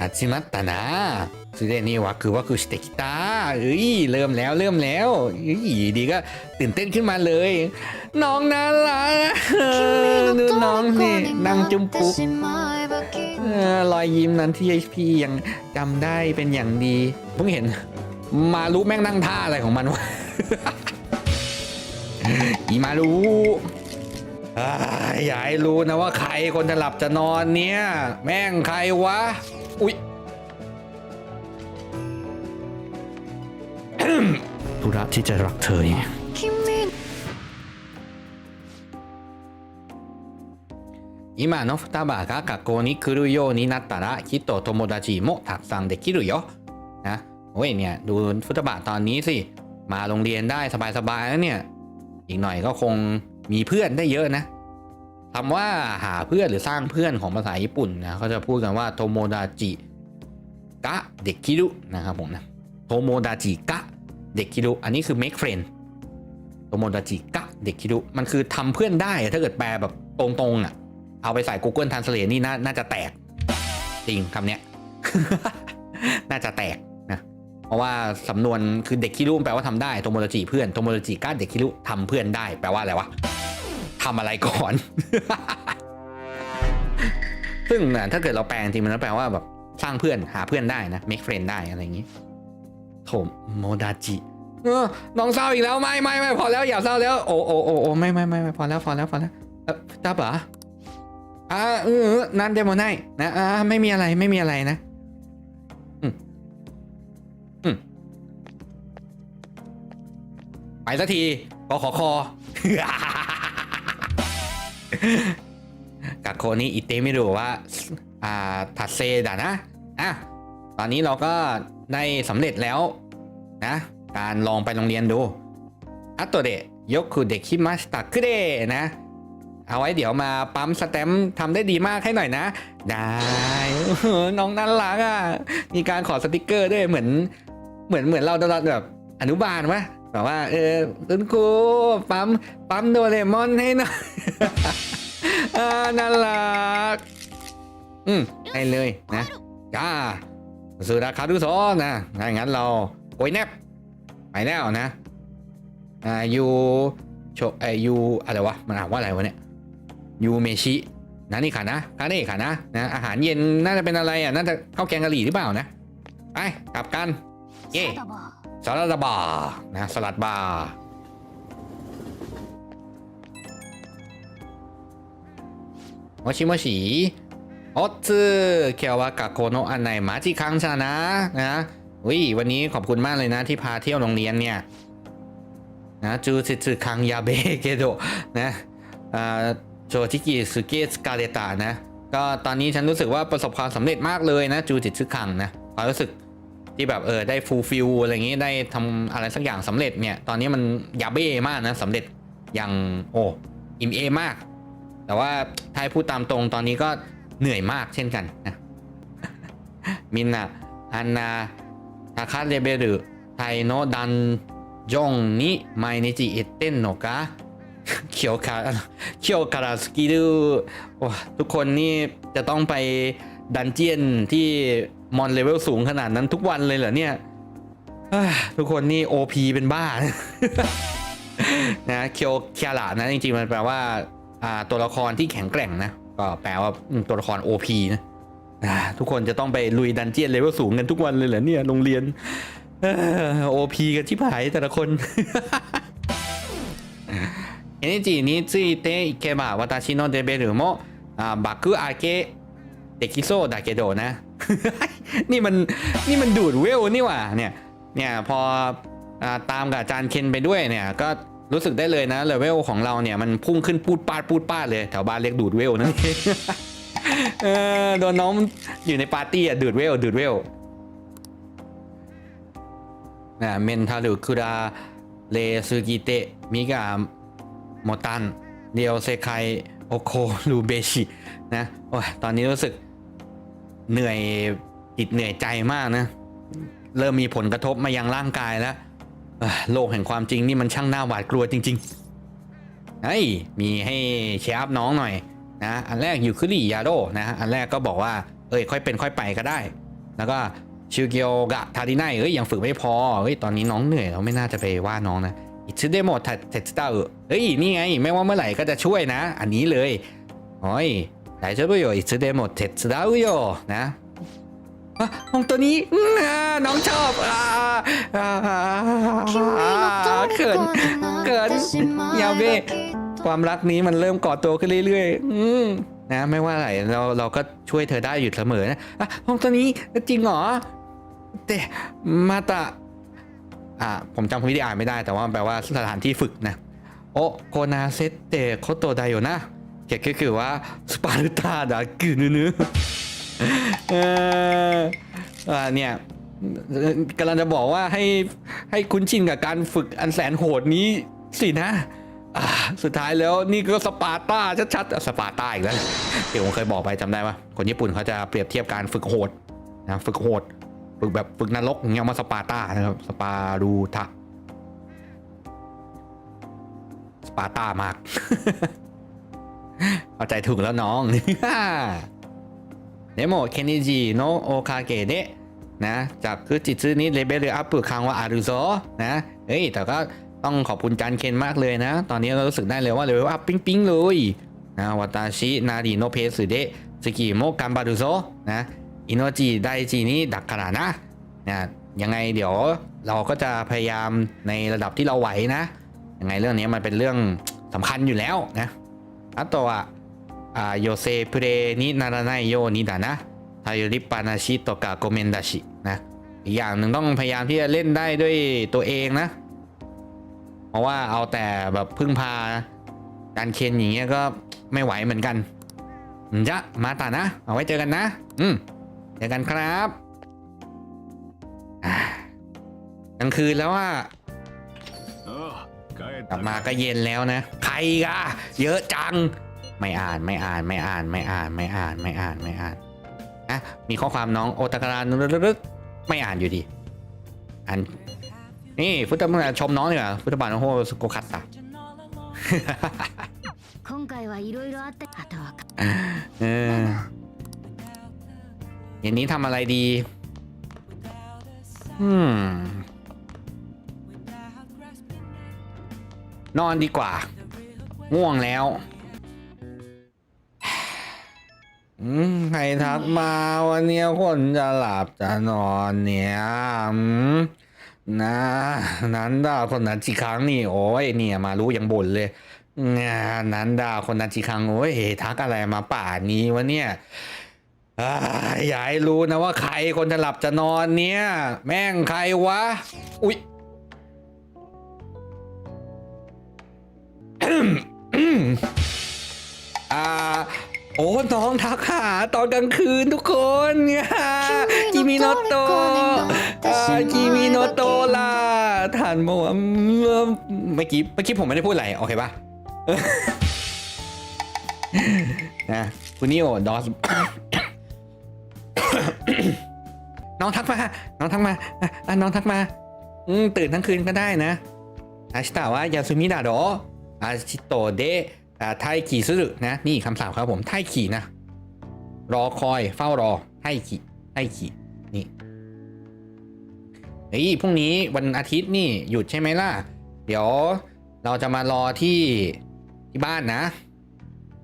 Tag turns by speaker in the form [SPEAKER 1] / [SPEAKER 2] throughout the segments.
[SPEAKER 1] 始まったなすでにワクワクしてきたเอ้ยเริ่มแล้วเริ่มแล้วเอ้ยอยู่ดีก็ตื่นเต้นขึ้นมาเลย น้องน่ารักดูน้องนี่นั่งจุมปุกเออรอยยิ้มนั้นที่พี่ยังจำได้เป็นอย่างดีเพิ่งเห็น มารู้แม่งนั่งท่าอะไรของมันวะ อีมารู้อ่าอย่าให้รู้นะว่าใครคนจะหลับจะนอนเนี่ย แม่งใครวะ อุ๊ย ธุระที่จะรักเธอไง今の双葉が学校に来るようになったらきっと友達もたくさんできるよนะโอ้ยเนี่ยดูฟุตบาทตอนนี้สิ มาโรงเรียนได้สบายๆแล้วเนี่ย อีกหน่อยก็คงมีเพื่อนได้เยอะนะ คำว่าหาเพื่อนหรือสร้างเพื่อนของภาษาญี่ปุ่นนะเขาจะพูดกันว่าโทโมดาจิกะเด็กคิรุนะครับผมนะโทโมดาจิกะเด็กคิรุอันนี้คือ make friend โทโมดาจิกะเด็กคิรุมันคือทำเพื่อนได้ถ้าเกิดแปลแบบตรงๆอะเอาไปใส่ Google Translate นี่น่าจะแตก จริงคำเนี้ย น่าจะแตกนะเพราะว่าสำนวนคือเด็กคิรุแปลว่าทำได้โทโมดาจิเพื่อนโทโมดาจิก้าเด็กคิรุทำเพื่อนได้แปลว่าอะไรวะ ทำอะไรก่อน ซึ่งน่ะถ้าเกิดเราแปลจริงมันก็แปลว่าแบบสร้างเพื่อนหาเพื่อนได้นะ make friend ได้อะไรอย่างงี้โทโมดาจิเออน้องเศร้าอีกแล้วไม่ไม่ไม่พอแล้วอย่าเศร้าแล้ว โอ้โอ้โอ้โอ้ไม่ไม่ไม่ไม่พอแล้วพอแล้วพอแล้วเออจ้าป๋าอ่าเออเออนั่นเดโมไนนะอ่าไม่มีอะไรไม่มีอะไรนะไปสักทีกขอคอ กับโคนี้อิเตมิรุว่าอ่าทัดเซดะนะอะตอนนี้เราก็ได้สำเร็จแล้วนะ การลองไปโรงเรียนดูอัตโตเดะยกคุเด็กคิมาสตาคุเดนะ เอาไว้เดี๋ยวมาปั๊มสแตมทำได้ดีมากให้หน่อยนะ ได้น้องน่ารักอะ มีการขอสติกเกอร์ด้วยเหมือน เหมือนเหมือนเราตอนแบบอนุบาลวะ แบบว่า เออคุณครูปั๊มปั๊มโดเรมอนให้หน่อยอ่าน่ารักอืมได้เลยนะจ้าสุดาคารุโซนะถ้าอย่างนั้นเราโอยแนบไปแล้วนะอ่ายูโชไอยูอะไรวะมันอ่านว่าอะไรวะเนี่ยยูเมชินะนี่ค่ะนะคาเน่ค่ะนะนะอาหารเย็นน่าจะเป็นอะไรอะน่าจะข้าวแกงกะหรี่หรือเปล่านะไปกลับกันเย่ สลัดบาร์นะสลัดบาร์โมชิโมชิโอตซึเคียววากะโคโนะอันไหนมาจิคังชานะนะวิวันนี้ขอบคุณมากเลยนะที่พาเที่ยวโรงเรียนเนี่ยนะจูซิซึคังยาเบเกโดนะอ่าโจจิกิสุเกะสกาเลตะนะก็ตอนนี้ฉันรู้สึกว่าประสบความสำเร็จมากเลยนะจูจิตซึคังนะความรู้สึก ที่แบบเออได้ฟูลฟิลอะไรอย่างงี้ได้ทำอะไรสักอย่างสำเร็จเนี่ย ตอนนี้มันยาเบ้มากนะสำเร็จอย่างโอ้อิมเอมาก แต่ว่าถ้าพูดตามตรงตอนนี้ก็เหนื่อยมากเช่นกันนะมินนะอันนาทาคาเรเบรุไทโนดันจงนิไมเนิจิเอเตนโนกะเคียวคาเคียวคาราสกิลว้าทุกคนนี่จะต้องไปดันเจียนที่ มอนเลเวลสูงขนาดนั้นทุกวันเลยเหรอเนี่ยทุกคนนี่ OP เป็นบ้า นะเคียวเคียระนะ จริงๆ มันแปลว่าตัวละครที่แข็งแกร่งนะ ก็แปลว่าตัวละคร OP นะทุกคนจะต้องไปลุยดันเจียนเลเวลสูงกันทุกวันเลยเหรอเนี่ยโรงเรียนโอพีกันที่ผายแต่ละคนเอเนจีนี้ซีเตอิเคบะวัตาชิโนเดเบหรือโมบักกุอาเกะ เด็กกิโซดาเกโดนะ นี่มันนี่มันดูดเวลนี่ว่ะเนี่ยเนี่ยพอตามกับจานเคนไปด้วยเนี่ยก็รู้สึกได้เลยนะเลเวลของเราเนี่ยมันพุ่งขึ้นปูดป้าดปูดป้าดเลยแถวบ้านเรียกดูดเวลนั่นเองเออโดนน้องอยู่ในปาร์ตี้อะดูดเวลดูดเวลนะเมนทาลุคุราเลซูกิเตมิกาโมตันเดียวเซคโอโครูเบชินะโอ้ยตอนนี้รู้สึก เหนื่อยจิตเหนื่อยใจมากนะ เริ่มมีผลกระทบมายังร่างกายแล้วโลกแห่งความจริงนี่มันช่างน่าหวาดกลัวจริงๆเฮ้ยมีให้เชียร์อัพน้องหน่อยนะอันแรกอยู่คือริยาโดนะอันแรกก็บอกว่าเอ้ยค่อยเป็นค่อยไปก็ได้ แล้วก็ชิวเกียวกะทาริไนเอ้ยยังฝึกไม่พอเฮ้ยตอนนี้น้องเหนื่อยเราไม่น่าจะไปว่าน้องนะอิซึเดโมเทสตาเฮ้ยนี่ไง ไม่ว่าเมื่อไหร่ก็จะช่วยนะ อันนี้เลยโอ้ย 大丈夫よいつでも手伝うよนะอ่ะน้องตัวนี้อื้ออ่าน้องชอบอ่าอ่าอ่าเขินเขินยาเบะความรักนี้มันเริ่มก่อตัวขึ้นเรื่อยๆอืมนะไม่ว่าอะไรเราเราก็ช่วยเธอได้อยู่เสมอนะอ่ะน้องตัวนี้จริงเหรอแต่มาตะอ่าผมจำคำวิธีอ่านไม่ได้แต่ว่าแปลว่าสถานที่ฝึกนะโอโคนาเซเตโคโตไดโยนะ เกี่ยวก็คือว่าสปาร์ตาดากือนื้อเอออ่าเนี่ยกำลังจะบอกว่าให้ให้คุ้นชินกับการฝึกอันแสนโหดนี้สินะสุดท้ายแล้วนี่ก็สปาร์ตาชัดๆสปาร์ตาอีกแล้วเดี๋ยวผมเคยบอกไปจำได้ปะคนญี่ปุ่นเขาจะเปรียบเทียบการฝึกโหดนะฝึกโหดฝึกแบบฝึกนรกอย่างเงี้ยมาสปาร์ตานะครับสปารูทะสปาร์ตามาก เข้าใจถูกแล้วน้อง でもケニジのおかげでนะจากคือจิตซื่อนี้เลเวลอัพคังว่าอารุโซนะเฮ้ยแต่ก็ต้องขอบคุณจานเคนมากเลยนะ ตอนนี้เรารู้สึกได้เลยว่าเลเวลอัพปิ๊งปิ๊งๆเลยนะวาตาชินาริโนเพสุเดสกิโมกันบารุโซนะอินโนจิไดจินี้ดักขนาดนะนะยังไงเดี๋ยวเราก็จะพยายามในระดับที่เราไหวนะยังไงเรื่องนี้มันเป็นเรื่องสำคัญอยู่แล้วนะ あとはあ予正プレイにならないようにだな頼りっぱなしとかごめんだしนะอีกอย่างหนึ่งต้องพยายามที่จะเล่นได้ด้วยตัวเองนะ เพราะว่าเอาแต่แบบพึ่งพาการเคนอย่างเงี้ยก็ไม่ไหวเหมือนกันอืมจะมาตานะ เอาไว้เจอกันนะ อืมเจอกันครับอ่ากลางคืนแล้วว่า
[SPEAKER 2] ああ帰っ
[SPEAKER 1] กลับมาก็เย็นแล้วนะ ใครกะเยอะจัง ไม่อ่านไม่อ่านไม่อ่านไม่อ่านไม่อ่านไม่อ่านไม่อ่านอะมีข้อความน้องโอตะการานรึกไม่อ่านอยู่ดีอันนี่พุทธบาลชมน้องดีกว่าพุทธบ้านโอลโฮสโกคัตตะเอออย่างนี้ทำอะไรดี อืม นอนดีกว่า ง่วงแล้วอืมใครทักมาวันนี้คนจะหลับจะนอนเนี่ยอืมนะนั้นดาคนนั้นจีครั้งนี่โอ้ยเนี่ยมารู้ยังบ่นเลยงานนั้นดาคนนั้นจีครั้งโอ้ยทักอะไรมาป่านี้วะเนี่ยอ่าอย่าให้รู้นะว่าใครคนจะหลับจะนอนเนี่ย แม่งใครวะ อุ๊ย โอ้น้องทักหาตอนกลางคืนทุกคนเนี่ยกิมิโนโตะอ่ากิมิโนโตะล่ะท่านบอกว่าเมื่อเมื่อกี้เมื่อกี้ผมไม่ได้พูดอะไรโอเคปะนะคุณนิโอดอสน้องทักมา น้องทักมาอะอะน้องทักมา อืมตื่นทั้งคืนก็ได้นะอาชิตะว่ายาซุมิดาโดอาชิโตเดะอ่า ไทคิซึรุนะนี่คำศัพท์ครับผมไทคินะ รอคอยเฝ้ารอไทคิไทคินี่เฮ้ยพรุ่งนี้วันอาทิตย์นี่หยุดใช่ไหมล่ะ เดี๋ยวเราจะมารอที่ที่บ้านนะ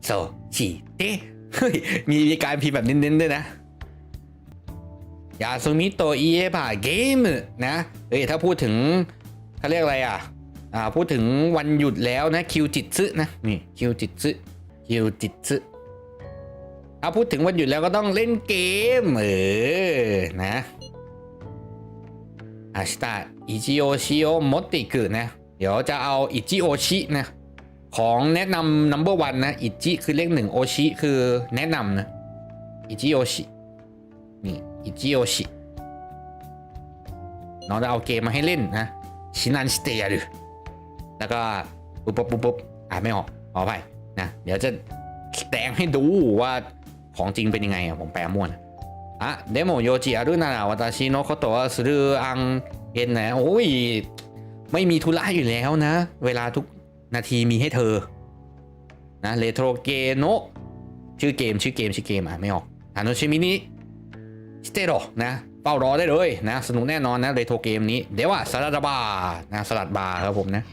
[SPEAKER 1] โซชิเตะเฮ้ยมีมีการพิมพ์แบบเน้นๆด้วยนะยาซุมิโตะอิเอะบะเกมนะเอ้ยถ้าพูดถึงเขาเรียกอะไรอะ อ่าพูดถึงวันหยุดแล้วนะคิวจิตซึนะนี่คิวจิตซึคิวจิตซึถ้าพูดถึงวันหยุดแล้วก็ต้องเล่นเกมเออนะอาชิตะอิจิโอชิโอมดติกุนะ เดี๋ยวจะเอาอิจิโอชินะ ของแนะนำ number one นะ อิจิคือเลขหนึ่งโอชิคือแนะนำนะ อิจิโอชินี่อิจิโอชิน้องจะเอาเกมมาให้เล่นนะชินันสเตียる แล้วก็ปุ๊บปุ๊บปุ๊บปุ๊บอ่าไม่ออกขออภัยนะเดี๋ยวจะแสดงให้ดูว่าของจริงเป็นยังไงอะผมแปลมั่วนะอะเดโมโยจิอารุนาราวัตาชิโนโคโตะสุรุอังเอ็นนะโอ้ยไม่มีธุระอยู่แล้วนะ เวลาทุกนาทีมีให้เธอนะเรโทรเกโนชื่อเกมชื่อเกมชื่อเกมอ่านไม่ออกฮานุชิมินิสเตโรนะ ป้ารอได้เลยนะ สนุกแน่นอนนะเลโทรเกมนี้เดี๋ยวว่าสลัดบาร์นะสลัดบาร์ครับผมนะ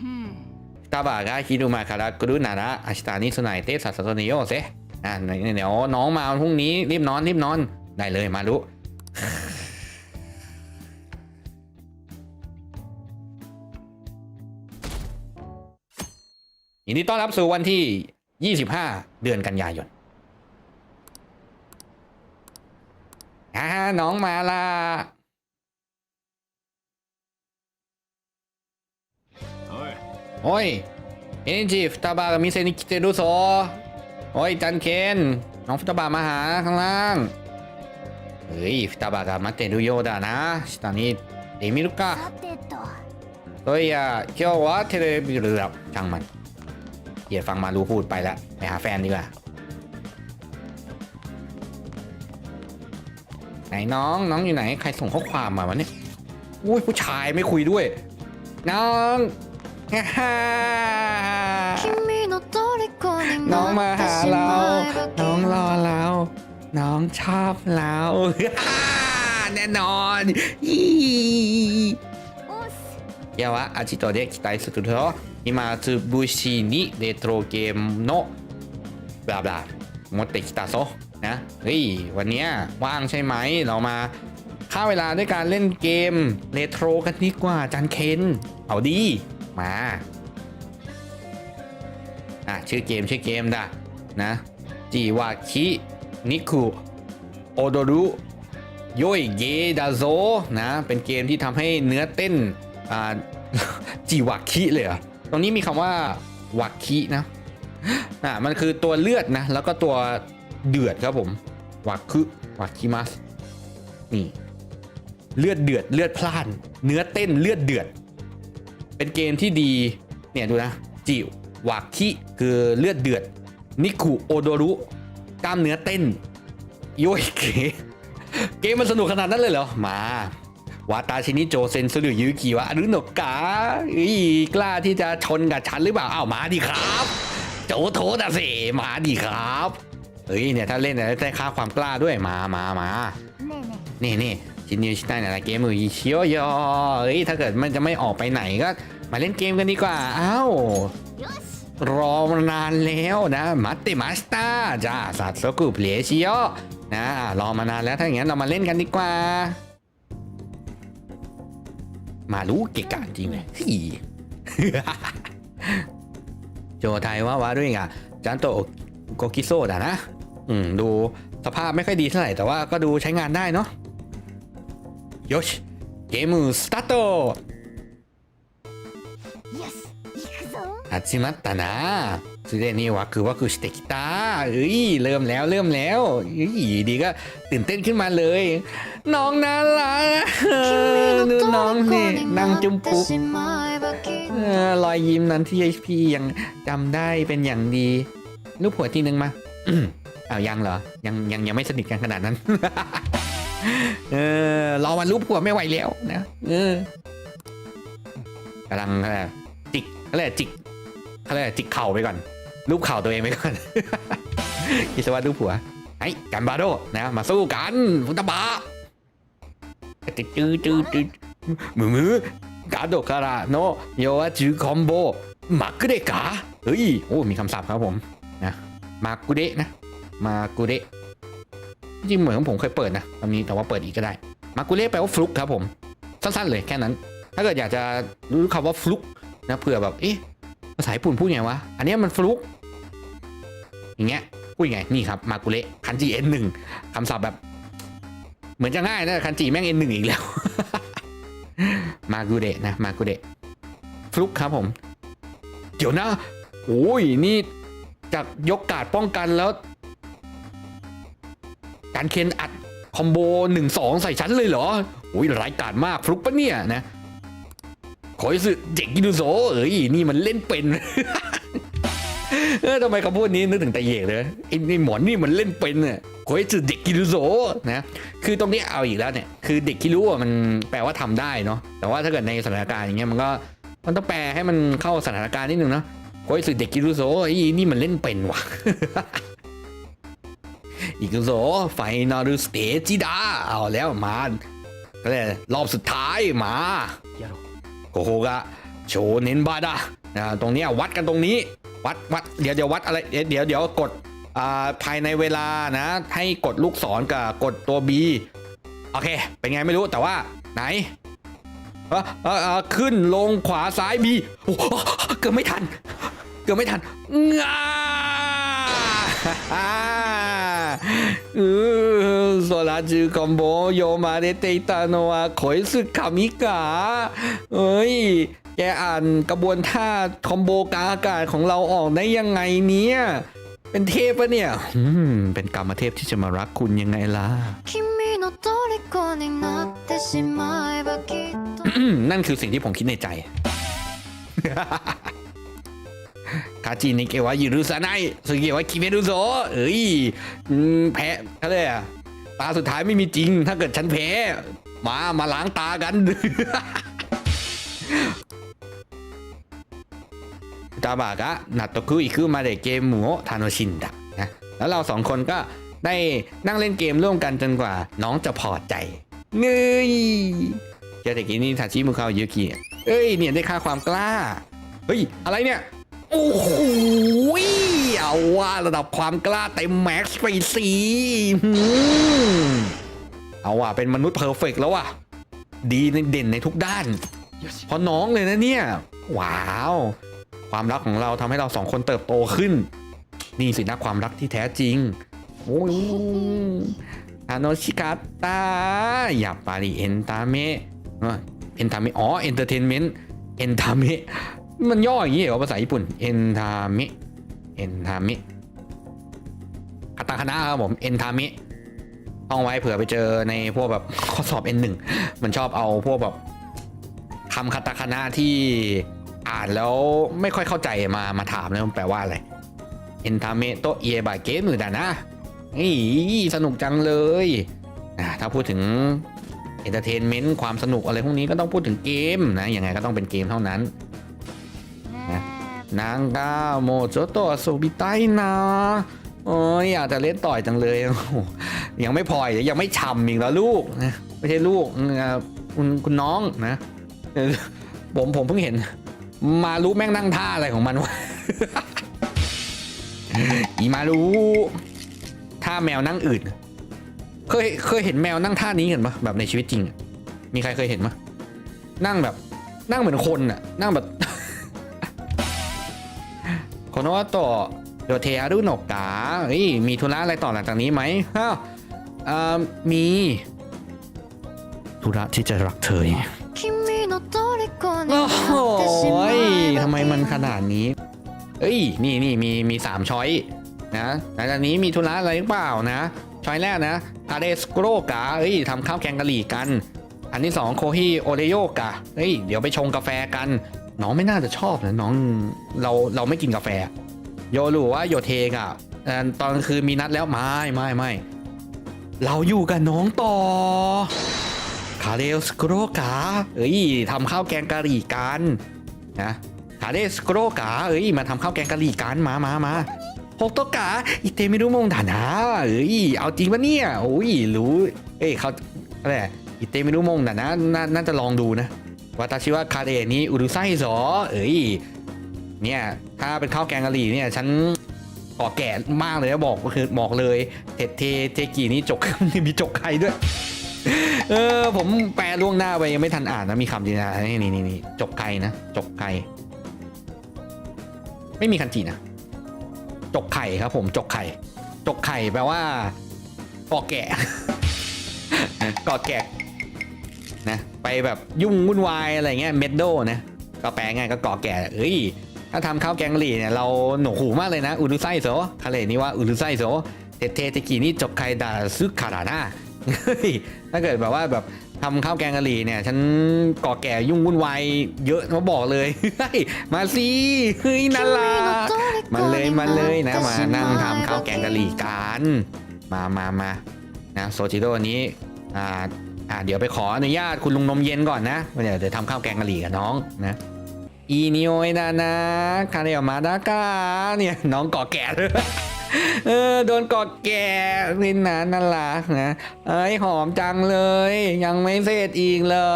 [SPEAKER 3] ตา
[SPEAKER 1] บาร์ก็คิดูมาคาระกรุณาระอาชิตานิสไนเตสัสสนิโยเซอ่าเดี๋ยวน้องมาพรุ่งนี้รีบนอนรีบนอนได้เลยมาลุยินดีต้อนรับสู่วันที่ 25 เดือนกันยายน อ่าน้องมาละ
[SPEAKER 2] おい
[SPEAKER 1] โอ้ยเอ็นจีฟตาบากับมิเซนิคิเตรุโซโอ้ยจันเคนน้องฟุตบามาหาข้างล่างเฮ้ยฟุตบากับมาเตรุโยดานะ下にเดมิรุกะ
[SPEAKER 3] さてと
[SPEAKER 1] そういや今日はテレビหรือช่างมันเกียดฟังมารู้พูดไปละไปหาแฟนดีกว่า ไหนน้องน้องอยู่ไหน ใครส่งข้อความมาวะเนี่ยอุ้ยผู้ชายไม่คุยด้วย น้อง ฮ่า
[SPEAKER 3] 君の虜に
[SPEAKER 1] น้องมา
[SPEAKER 3] なって
[SPEAKER 1] หา
[SPEAKER 3] し
[SPEAKER 1] เรา
[SPEAKER 3] まえば
[SPEAKER 1] น้องรอเรา น้องชอบเรา แน่นอนอี
[SPEAKER 3] おっす
[SPEAKER 1] いやはアジトで期待すると今つぶしにレトロゲームのบลาบลา持ってきたぞ นะเฮ้ยวันนี้ว่างใช่ไหมเรามาฆ่าเวลาด้วยการเล่นเกมเรโทรกันดีกว่าจันเคนเอาดีมาอะชื่อเกมชื่อเกมด่ะนะจิวาคินิคุโอโดรุโยยเกดาโซนะเป็นเกมที่ทำให้เนื้อเต้นอ่าจิวาคิเลยเหรอตรงนี้มีคำว่าวาคินะอะมันคือตัวเลือดนะแล้วก็ตัว เดือดครับผมวาคุวาคิมัสนี่เลือดเดือดเลือดพล่าน เนื้อเต้นเลือดเดือด เป็นเกมที่ดีเนี่ยดูนะ จิวาคิคือเลือดเดือด นิคุโอโดรุกล้ามเนื้อเต้นโยยเกเกมมันสนุกขนาดนั้นเลยเหรอ มาวาตาชินิโจเซนสุรุยุกิวะอรุโนกะอีกล้าที่จะชนกับฉันหรือเปล่าอ้าวมาดิครับ โจโทนะสิมาดิครับ เอ้ยเนี่ยถ้าเล่นเนี่ยได้ค่าความกล้าด้วยมามามานี่นี่ชินนี้ชิ้าไหนนะเกมมือเชียวยอเอ้ยถ้าเกิดมันจะไม่ออกไปไหนก็ มาเล่นเกมกันดีกว่าอ้าวรอมานานแล้วนะมัตติมาสตาจ้าสัตว์สกุปเหลียเชียวนะรอมานานแล้วถ้าอย่างนั้นเรามาเล่นกันดีกว่า มารู้เก่งกาจริงเลยโจไทยว่าว่าด้วยอะจานโตโกกิโซะนะ อืม ดูสภาพไม่ค่อยดีเท่าไหร่ แต่ว่าก็ดูใช้งานได้เนาะโยชเกมสตาร์ท
[SPEAKER 3] よし行くぞ
[SPEAKER 1] 始まったなすでにワクワクしてきたเอ้ยเริ่มแล้วเริ่มแล้วเอ้ยอยู่ดีก็ตื่นเต้นขึ้นมาเลย น้องน่ารักดูน้องนี่นั่งจุมปุ๊บ
[SPEAKER 3] しまえばきっ
[SPEAKER 1] เออรอยยิ้มนั้นที่พี่ยังจำได้เป็นอย่างดีรูปหัวทีนึงมา อายังเหรอ ยังยังยังไม่สนิทกันขนาดนั้น เออรอวันรูปผัวไม่ไหวแล้วนะ เออกำลังอะไรจิกอะไรจิกอะไรจิกเข่าไปก่อน รูปเข่าตัวเองไปก่อนอิสวัสรูปหัวไอ้กันบาโดนะ มาสู้กันฟุตบาะจืดจืดจืดมือมือกาโดคาราโนโยวาจูคอมโบมักกุเดกะเฮ้ย โอ้ มีคำสาปครับผม นะมักกุเดะนะ มากุเดะจริงเหมือนผมเคยเปิดนะตอนนี้แต่ว่าเปิดอีกก็ได้ มากุเดะแปลว่าฟลุกครับผม สั้นๆเลยแค่นั้น ถ้าเกิดอยากจะรู้คำว่าฟลุกนะเผื่อแบบเอ๊ะภาษาญี่ปุ่นพูดไงวะ อันนี้มันฟลุกอย่างเงี้ยพูดยังไงนี่ครับมากุเระคันจีเอ็นหนึ่งคำศัพท์แบบ เหมือนจะง่ายนะคันจีแม่งเอ็นหนึ่งอีกแล้ว มากุเดะนะมากุเดะฟลุกครับผม เดี๋ยวนะโอ้ยนี่จากยกกาดป้องกันแล้ว การเคนอัดคอมโบหนึ่งสองใส่ชั้นเลยเหรอโอ้ยร้ายกาจมากฟลุกปะเนี่ยนะขอให้สึเด็กกินุโซเอ้ยนี่มันเล่นเป็นเออทำไมคำพูดนี้นึกถึงแต่เยกเลยไอ้นี่หมอนนี่มันเล่นเป็นเนี่ยขอให้สึเด็กกินุโซนะคือตรงนี้เอาอีกแล้วเนี่ยคือเด็กที่รู้อะมันแปลว่าทำได้เนาะแต่ว่าถ้าเกิดในสถานการณ์อย่างเงี้ยมันก็มันต้องแปลให้มันเข้าสถานการณ์นิดนึงเนาะโอ้ยสุดเด็กกิรุโซไอ้นี่มันเล่นเป็นว่ะ อีกโซไฟนอรูสเตจิดาเอาแล้วมาก็เลยรอบสุดท้ายมาโกโฮกะโชเน้นบาดานะตรงนี้วัดกันตรงนี้ วัดวัดเดี๋ยวเดี๋ยววัดอะไรเดี๋ยวเดี๋ยวกดภายในเวลานะ ให้กดลูกศรกับกดตัว B โอเค เป็นไงไม่รู้แต่ว่าไหนขึ้นลงขวาซ้าย B เกือบไม่ทัน เกือบไม่ทันงา うーそら中コンボを読まれていたのはこいつ神かเอ้ย แกอ่านกระบวนท่าคอมโบกลางอากาศของเราออกได้ยังไงเนี่ย เป็นเทพปะเนี่ยอืมเป็นกรรมเทพที่จะมารักคุณยังไงล่ะ
[SPEAKER 3] 君の虜になってしまえばきっと
[SPEAKER 1] อืมนั่นคือสิ่งที่ผมคิดในใจ คาจินิเกวะยูรุซาไนสุเกวะคิเมรุโซเอ้ยแพ้เขาเลยอะตาสุดท้ายไม่มีจริง ถ้าเกิดฉันแพ้มามาล้างตากันตาบากะนัตโตคุอิคุมาเดเกมโมทาโนชินดะนะแล้วเราสองคนก็ได้นั่งเล่นเกมร่วมกันจนกว่าน้องจะพอใจเงยเจอแต่กี้นี่ทาชิมุคายุกิเอ้ยเนี่ยได้ค่าความกล้า เฮ้ย อะไรเนี่ย โอ้โหเอาว่าระดับความกล้าเต็มแม็กซ์ไปสีหืมเอาว่าเป็นมนุษย์เพอร์เฟกต์แล้วว่ะ ดีในเด่นในทุกด้าน
[SPEAKER 4] よし
[SPEAKER 1] เพราะน้องเลยนะเนี่ย ว้าว ความรักของเราทำให้เราสองคนเติบโตขึ้น นี่สินะความรักที่แท้จริง โอ้ยอาโนชิกาตาอย่าปาริเอนตาเมะเอนตาเมะอ๋อเอนเตอร์เทนเมนต์เอนตาเมะ มันย่ออย่างนี้เหรอภาษาญี่ปุ่นเอนทามะเอนทามะคาตาคานะครับผมเอนทามะต้องไว้เผื่อไปเจอในพวกแบบข้อสอบ N1 มันชอบเอาพวกแบบคำคาตาคานะที่อ่านแล้วไม่ค่อยเข้าใจมามาถามเลยมันแปลว่าอะไรเอนทาเมโตเอบาเกมือดานะนี่สนุกจังเลยอะถ้าพูดถึงเอนเตอร์เทนเมนต์ความสนุกอะไรพวกนี้ก็ต้องพูดถึงเกมนะยังไงก็ต้องเป็นเกมเท่านั้น นางกาโมโจโตะโซบิไตนะโอ้ยอยากจะเล่นต่อยจังเลยยังไม่พออีกยังไม่ฉ่ำอีกแล้วลูกนะไม่ใช่ลูกคุณคุณน้องนะผมผมเพิ่งเห็น มารู้แม่งนั่งท่าอะไรของมันวะอีมารู้ท่าแมวนั่งอื่นเคยเคยเห็นแมวนั่งท่านี้กันปะแบบในชีวิตจริง มีใครเคยเห็นปะนั่งแบบ นั่งเหมือนคนอะนั่งแบบ โคโนโตะโดเทอารุโนกะเฮ้ยมีธุระอะไรต่อหลังจากนี้ไหมอ้าวมีธุระที่จะรักเธอโอ้โหทำไมมันขนาดนี้ เอ้ย นี่นี่มีมีสามช้อยนะหลังจากนี้มีธุระอะไรหรือเปล่านะ ช้อยแรกนะคาเดสโกรกะเอ้ยทำข้าวแกงกะหรี่กัน อันที่สองโคฮีโอเรโยกะเอ้ย เดี๋ยวไปชงกาแฟกัน น้องไม่น่าจะชอบนะน้องเราเราไม่กินกาแฟ โยรู้ว่าโยเทกอ่อตอนกลางคืนมีนัดแล้วไม่ไม่ไม่เราอยู่กับน้องต่อคาเดสโกรกาเอ้ยทำข้าวแกงกะหรี่กันนะคาเดสโกรกาเอ้ยมาทำข้าวแกงกะหรี่กันมามามาโฮโตกะอิเตมิรุมงดานะเอ้ยเอาจริงปะเนี่ยโอ้ยรู้ เอ้ยเขาอะไรอิเตมิรุมงดานะนน่าจะลองดูนะ วาตาชิวะคาเดนี้อุรุไซซอเอ้ยเนี่ยถ้าเป็นข้าวแกงกะหรี่เนี่ยฉันก่อแก่มากเลยนะบอกก็คือบอกเลยเทเทเทกีนี่จกมีจกไข่ด้วย เออผมแปลล่วงหน้าไปยังไม่ทันอ่านนะมีคำจีนะนี่นี่นี่จกไก่นะจกไก่ไม่มีคันจีนะจกไข่ครับผมจกไข่จกไข่แปลว่าก่อแก่ก่อแก่นะ ไปแบบยุ่งวุ่นวายอะไรเงี้ยเมดโดนะก็แปลง่ายก็ก่อแก่เอ้ยถ้าทำข้าวแกงกะหรี่เนี่ยเราหนวกหูมากเลยนะอุรุไซโซคาเลนี่ว่าอุรุไซโซเทเทเทกินี่จกไข่ดาซึคาราน่าเฮ้ยถ้าเกิดแบบว่าแบบทำข้าวแกงกะหรี่เนี่ย ฉันก่อแก่ยุ่งวุ่นวายเยอะมาบอกเลยเฮ้ยมาสิเฮ้ยน่ารักมาเลยมาเลยนะมานั่งทำข้าวแกงกะหรี่กัน มามามานะโซจิโร่อันนี้อ่า อ่าเดี๋ยวไปขออนุญาตคุณลุงนมเย็นก่อนนะเดี๋ยวเดี๋ยวทำข้าวแกงกะหรี่กับน้องนะอีนิโอยนานะคาเนอมาดากาเนี่ยน้องก่อแก่เลยเออโดนกอดแก่นี่นะน่ารักนะเอ้ยหอมจังเลย ยังไม่เสร็จอีกเหรอ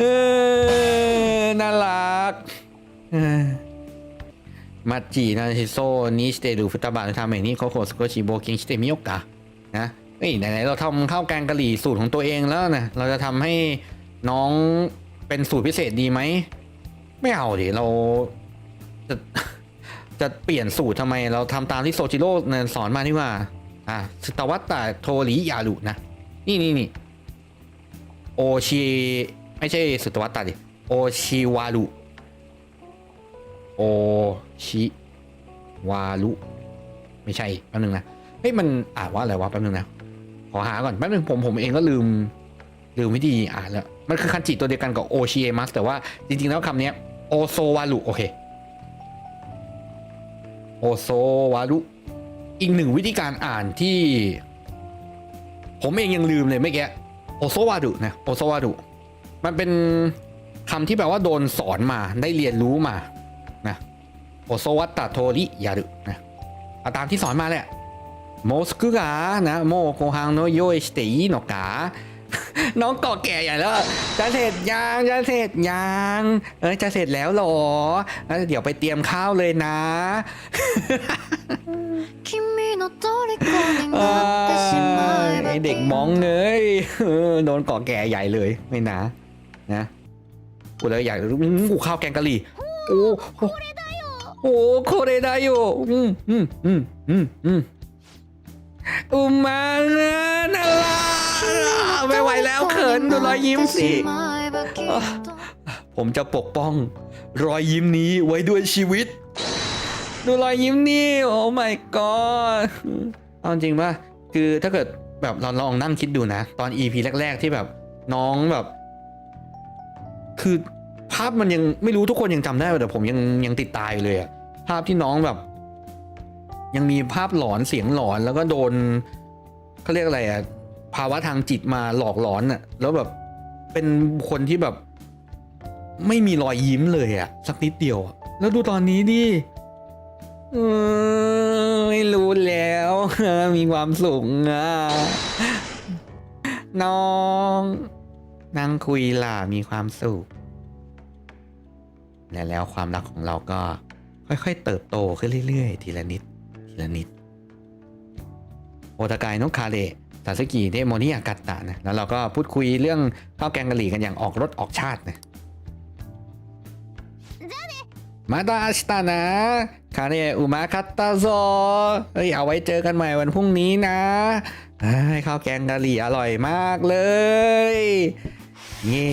[SPEAKER 1] เออน่ารักมาจีนาชิโซนิสเตดูฟุตบาลทำแบบนี้เขาโคสโกชิโบกิงชิเตมิโอกะนะ เฮ้ยไหนๆเราทำข้าวแกงกะหรี่สูตรของตัวเองแล้วนะเราจะทำให้น้องเป็นสูตรพิเศษดีไหมไม่เอาดิเราจะจะเปลี่ยนสูตรทำไม เราทำตามที่โซจิโร่สอนมานี่ว่าอะสตาวัตตะโทริยารุนะนี่นี่นี่โอชิไม่ใช่สตาวัตตะดิโอชิวารุโอชิวารุไม่ใช่แป๊บนึงนะเฮ้ยมันอ่านว่าอะไรวะแป๊บนึงนะ ขอหาก่อนแป๊บนึงผมผมเองก็ลืมลืมวิธีอ่านแล้ว มันคือคันจิตัวเดียวกันกับโอชิเอมัสแต่ว่าจริง ๆ แล้วคำนี้โอโซวารุโอเคโอโซวารุอีกหนึ่งวิธีการอ่านที่ ผมเองยังลืมเลยเมื่อกี้โอโซวารุนะโอโซวารุมันเป็นคำที่แปลว่าโดนสอนมาได้เรียนรู้มานะโอโซวัตตะโทริยารุนะตามที่สอนมาแหละ มสกุกะนะโมโกฮังโนโยสเตยิโนกะน้องก่อแก่ใหญ่แล้วจะเสร็จยังจะเสร็จยังเออจะเสร็จแล้วหรอเดี๋ยวไปเตรียมข้าวเลยนะเด็กมองเลยโดนก่อแก่ใหญ่เลยไม่นะนะกูเลยอยากกูข้าวแกงกะหรี่โอ้โหโอ้โคเรไดโยอืมอืมอืมอืมอืม อุมานะน่ารักไม่ไหวแล้วเขินดูรอยยิ้มสิผมจะปกป้อง รอยยิ้มนี้ไว้ด้วยชีวิต ดูรอยยิ้มนี่โอ้ my god เอาจริงป่ะคือถ้าเกิดแบบเราลองนั่งคิดดูนะ ตอน EP แรก ๆ ที่แบบน้องแบบ คือภาพมันยังไม่รู้ทุกคนยังจำได้แต่ผมยังยังติดตายเลยอะภาพที่น้องแบบ ยังมีภาพหลอนเสียงหลอนแล้วก็โดนเขาเรียกอะไรอะภาวะทางจิตมาหลอกหลอนอะแล้วแบบเป็นคนที่แบบ ไม่มีรอยยิ้มเลยอะสักนิดเดียว แล้วดูตอนนี้ดิไม่รู้แล้วมีความสุขอะน้องนั่งคุยล่ะมีความสุขและแล้วความรักของเราก็ค่อยๆ เติบโตขึ้นเรื่อยๆ ทีละนิด ทีละนิดโอตากายนกคาเดะซาสึกิเดโมนิยากัตตะนะแล้วเราก็พูดคุยเรื่องข้าวแกงกะหรี่กันอย่างออกรถออกชาตินะมาตาอาชิตานะคาเดะอุมาคัตตาโซเฮ้ยเอาไว้เจอกันใหม่วันพรุ่งนี้นะข้าวแกงกะหรี่อร่อยมากเลย เย้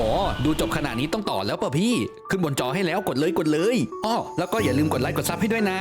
[SPEAKER 1] กดูจบขนาดนี้ต้องต่อแล้วป่ะพี่ ขึ้นบนจอให้แล้วกดเลยกดเลยอ้อแล้วก็อย่าลืมกดไลค์กดซับให้ด้วยนะ